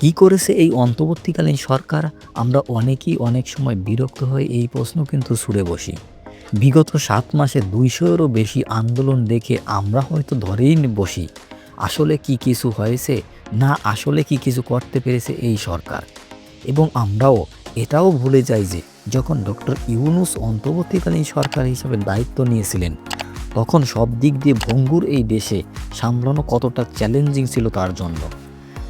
কি করেছে এই অন্তর্বর্তীকালীন সরকার? আমরা অনেকেই অনেক সময় বিরক্ত হয়ে এই প্রশ্ন কিন্তু ছুড়ে বসি। বিগত সাত মাসে দুইশোরও বেশি আন্দোলন দেখে আমরা হয়তো ধরেই বসি। আসলে কি কিছু হয়েছে? না, আসলে কি কিছু করতে পেরেছে এই সরকার? এবং আমরাও এটাও ভুলে যাই যে, যখন ডক্টর ইউনুস অন্তর্বর্তীকালীন সরকার হিসাবে দায়িত্ব নিয়েছিলেন, তখন সব দিক দিয়ে ভঙ্গুর এই দেশে সামলানো কতটা চ্যালেঞ্জিং ছিল তার জন্য।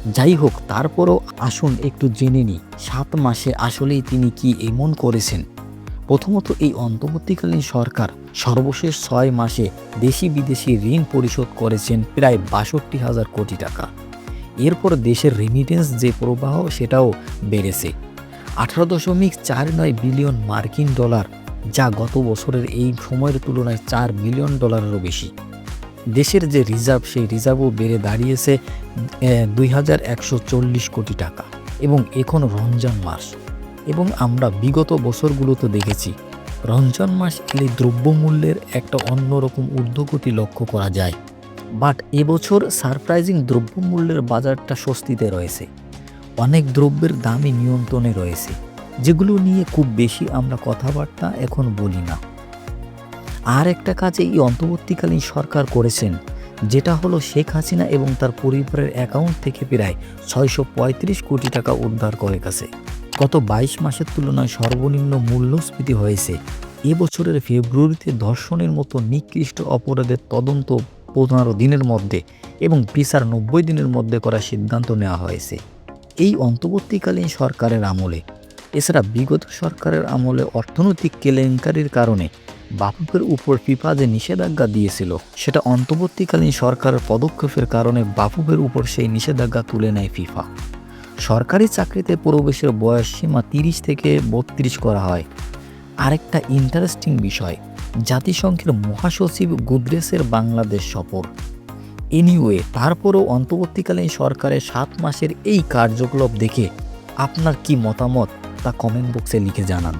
যাই হোক, তারপরও আসুন একটু জেনে নিই, সাত মাসে আসলেই তিনি কি এমন করেছেন? প্রথমত এই অন্তর্বর্তীকালীন সরকার সর্বশেষ ছয় মাসে দেশি বিদেশি ঋণ পরিশোধ করেছেন প্রায় বাষট্টি হাজার কোটি টাকা। এরপর দেশের রেমিটেন্স যে প্রবাহ, সেটাও বেড়েছে। আঠারো দশমিক চার নয় বিলিয়ন মার্কিন ডলার, যা গত বছরের এই সময়ের তুলনায় চার বিলিয়ন ডলারেরও বেশি। দেশের যে রিজার্ভ, সেই রিজার্ভও বেড়ে দাঁড়িয়েছে দুই হাজার একশো চল্লিশ কোটি টাকা এবং এখন রমজান মাস। এবং আমরা বিগত বছরগুলোতে দেখেছি, রমজান মাস এলে দ্রব্যমূল্যের একটা অন্যরকম ঊর্ধ্বগতি লক্ষ্য করা যায়। বাট এবছর সারপ্রাইজিং দ্রব্যমূল্যের বাজারটা স্বস্তিতে রয়েছে। অনেক দ্রব্যের দামই নিয়ন্ত্রণে রয়েছে, যেগুলো নিয়ে খুব বেশি আমরা কথাবার্তা এখন বলি না। আর একটা কাজ এই অন্তর্বর্তীকালীন সরকার করেছেন, যেটা হলো শেখ হাসিনা এবং তার পরিবারের অ্যাকাউন্ট থেকে প্রায় ছয়শো পঁয়ত্রিশ কোটি টাকা উদ্ধার করে গেছে। গত বাইশ মাসের তুলনায় সর্বনিম্ন মূল্যস্ফীতি হয়েছে। এবছরের ফেব্রুয়ারিতে ধর্ষণের মতো নিকৃষ্ট অপরাধের তদন্ত পনেরো দিনের মধ্যে এবং বিচার নব্বই দিনের মধ্যে করার সিদ্ধান্ত নেওয়া হয়েছে। এই অন্তর্বর্তীকালীন সরকারের আমলে, এছাড়া বিগত সরকারের আমলে অর্থনৈতিক কেলেঙ্কারির কারণে বাফুফের উপর ফিফা যে নিষেধাজ্ঞা দিয়েছিল, সেটা অন্তর্বর্তীকালীন সরকারের পদক্ষেপের কারণে বাফুফের উপর সেই নিষেধাজ্ঞা তুলে নেয় ফিফা। সরকারি চাকরিতে প্রবেশের বয়স সীমা তিরিশ থেকে বত্রিশ করা হয়। আরেকটা ইন্টারেস্টিং বিষয়, জাতিসংঘের মহাসচিব গুদ্রেসের বাংলাদেশ সফর। এনিওয়ে তারপরেও অন্তর্বর্তীকালীন সরকারের সাত মাসের এই কার্যকলাপ দেখে আপনার কি মতামত তা কমেন্ট বক্সে লিখে জানান।